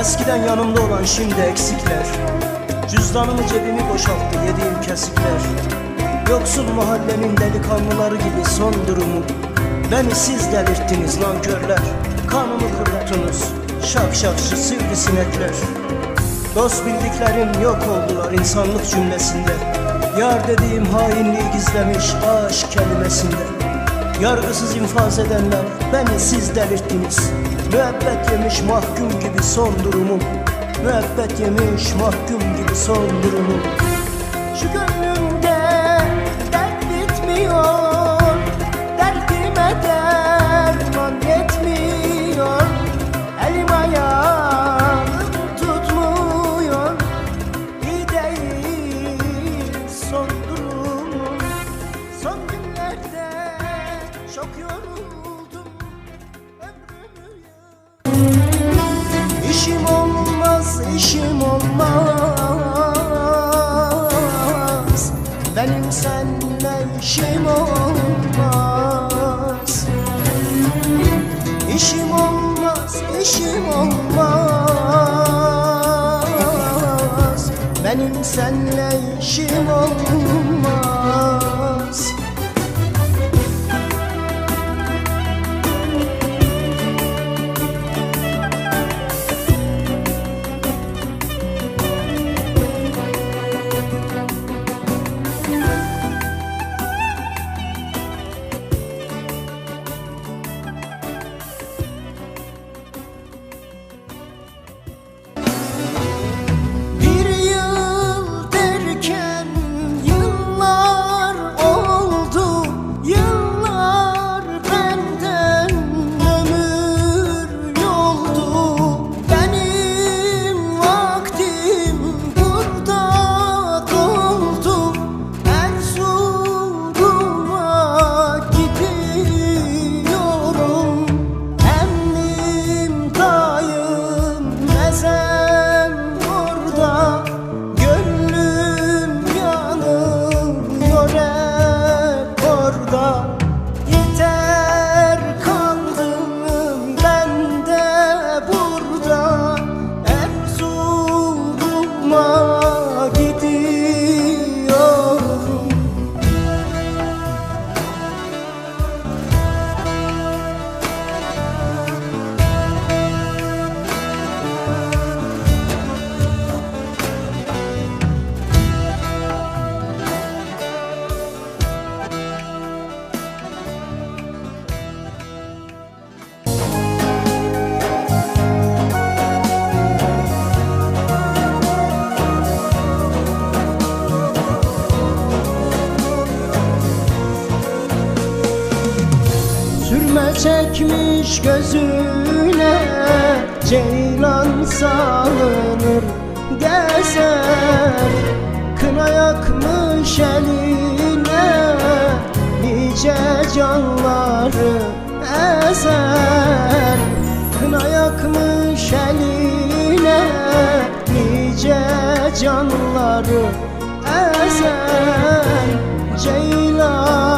eskiden yanımda olan şimdi eksikler. Cüzdanımı cebimi boşalttı yediğim kesikler. Yoksul mahallenin delikanlıları gibi son durumu. Beni siz delirttiniz nankörler Kanımı kuruttunuz şakşakçı sivrisinekler Dost bildiklerim yok oldular insanlık cümlesinde. Yar dediğim hainliği gizlemiş aşk kelimesinde. Yargısız infaz edenler beni siz delirttiniz Müebbet yemiş mahkum gibi son durumum. Müebbet yemiş mahkum gibi son durumum. Şu çekmiş gözüne Ceylan salınır gezer. Kına yakmış eline Nice canları ezer. Kına yakmış eline Nice canları ezer. Ceylan,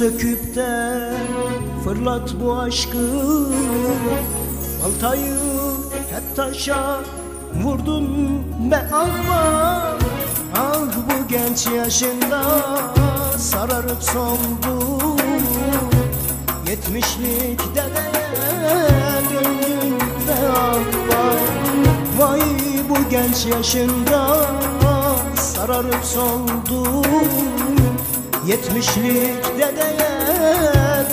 söküp de fırlat bu aşkı. Baltayı hep taşa vurdun be Allah Ah bu genç yaşında sararıp soldu. Yetmişlik dedeye döndün be Allah Vay bu genç yaşında sararıp soldu Yetmişlik dedeye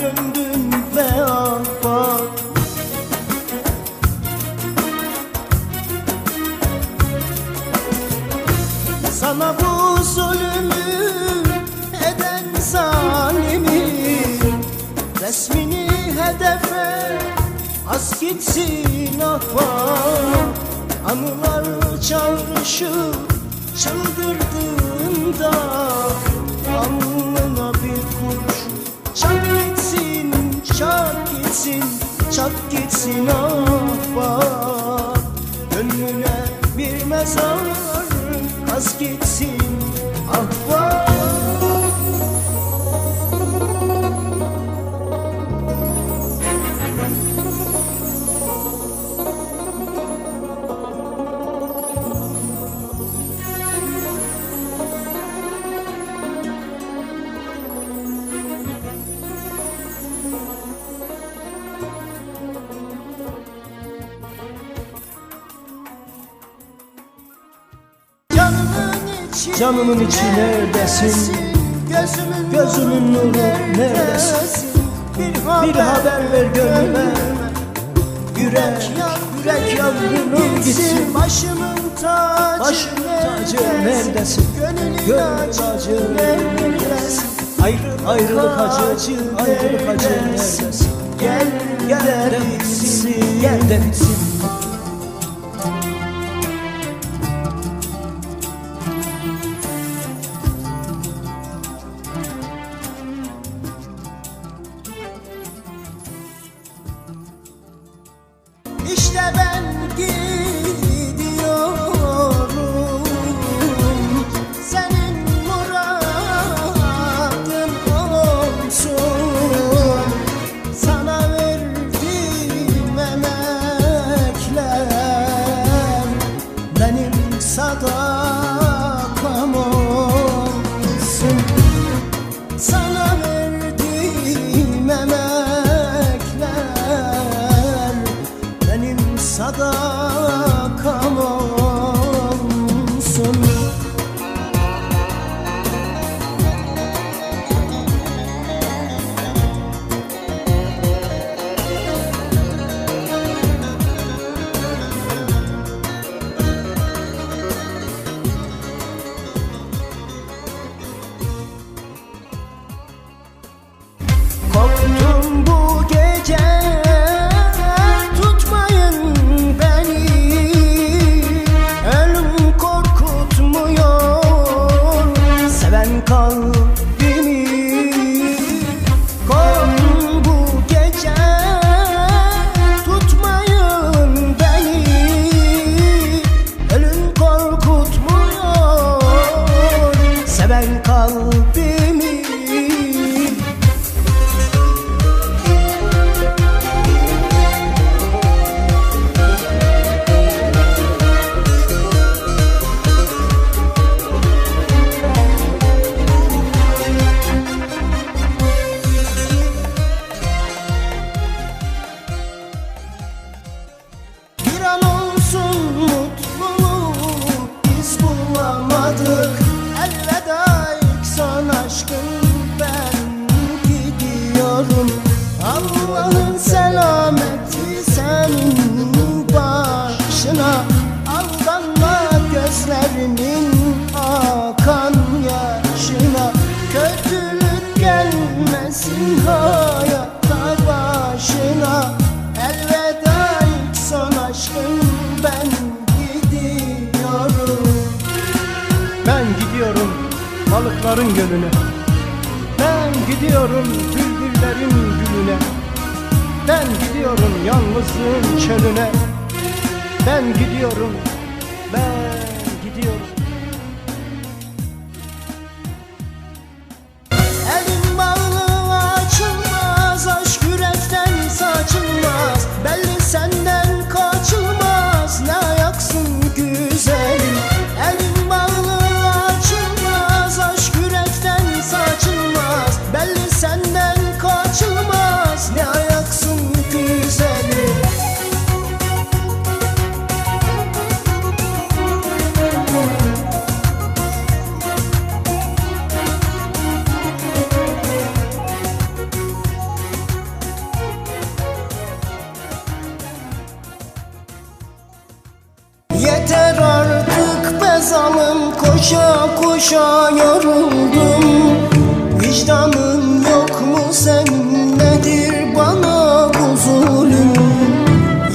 döndün be ahbap. Sana bu zulmü eden zalimi Resmini hedefe as gitsin ahbap. Anılar çarşı çıldırdığında Alnına gitsin, çak gitsin ah Gönlüne bir mezar kaz gitsin Canımın içi, neredesin? Gözümün, Gözümün nuru neredesin? Bir haber, Bir haber ver gönlüme Yürek, yürek yangınım gitsin Başımın tacı, Başımın tacı neredesin? Gönül acı neredesin? Ayrılık, ayrılık acı, ayrılık acı neredesin? Gel, Gel de bitsin, gel de bitsin balıkların gölüne Ben gidiyorum bülbüllerin gülüne. Ben gidiyorum yalnızlığın çölüne. Ben gidiyorum Ben Yeter artık. Be zalim koşa koşa yoruldum. Vicdanın yok mu senin nedir bana bu zulüm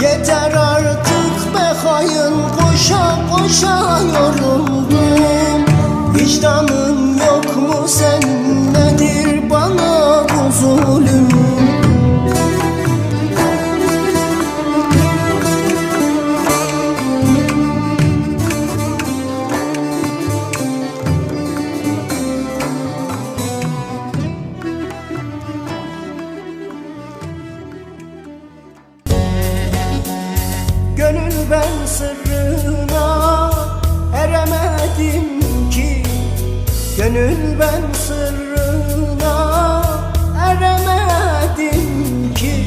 Yeter artık be hain boşa yoruldum. Vicdanın sırrına eremedim ki.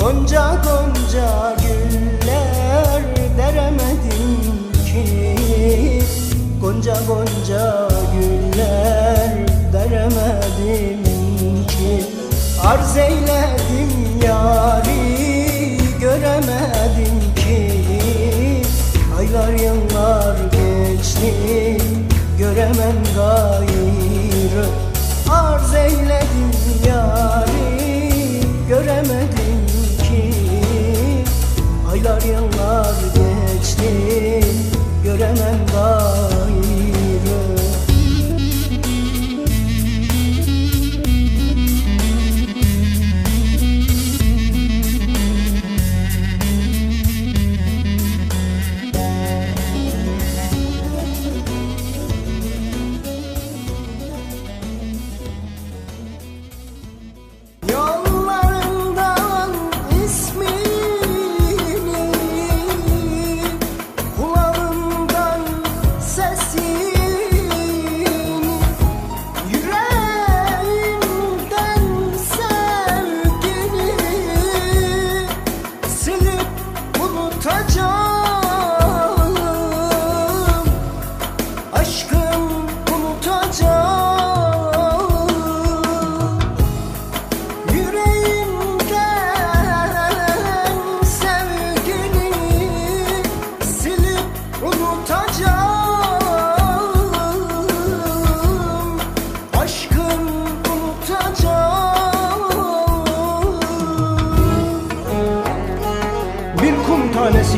Gonca gonca güller deremedim ki. Gonca gonca güller deremedim ki. Arz eyledim yari göremedim ki. Aylar yıllar geçti göremem gayrı Arz eyledim yari göremedim ki. Aylar yıllar geçti göremem gayrı 太久。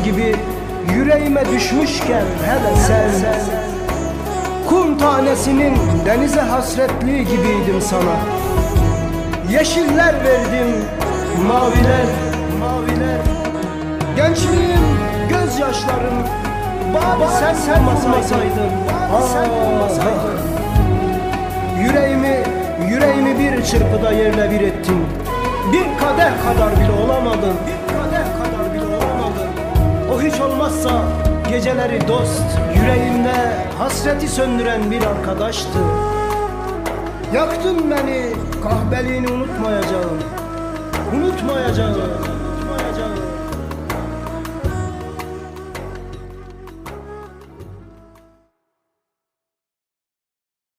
Gibi yüreğime düşmüşken hele sen Kum tanesinin denize hasretliği gibiydim sana. Yeşiller verdim, maviler, maviler. Gençliğim, gözyaşlarım Bari sen, sen olmasaydın Bari sen olmasaydın. Yüreğimi, yüreğimi bir çırpıda yerle bir ettin. Bir kadeh kadar bile olamadın hiç olmazsa geceleri dost Yüreğimde hasreti söndüren bir arkadaştı. Yaktın beni kahbeliğini unutmayacağım Unutmayacağım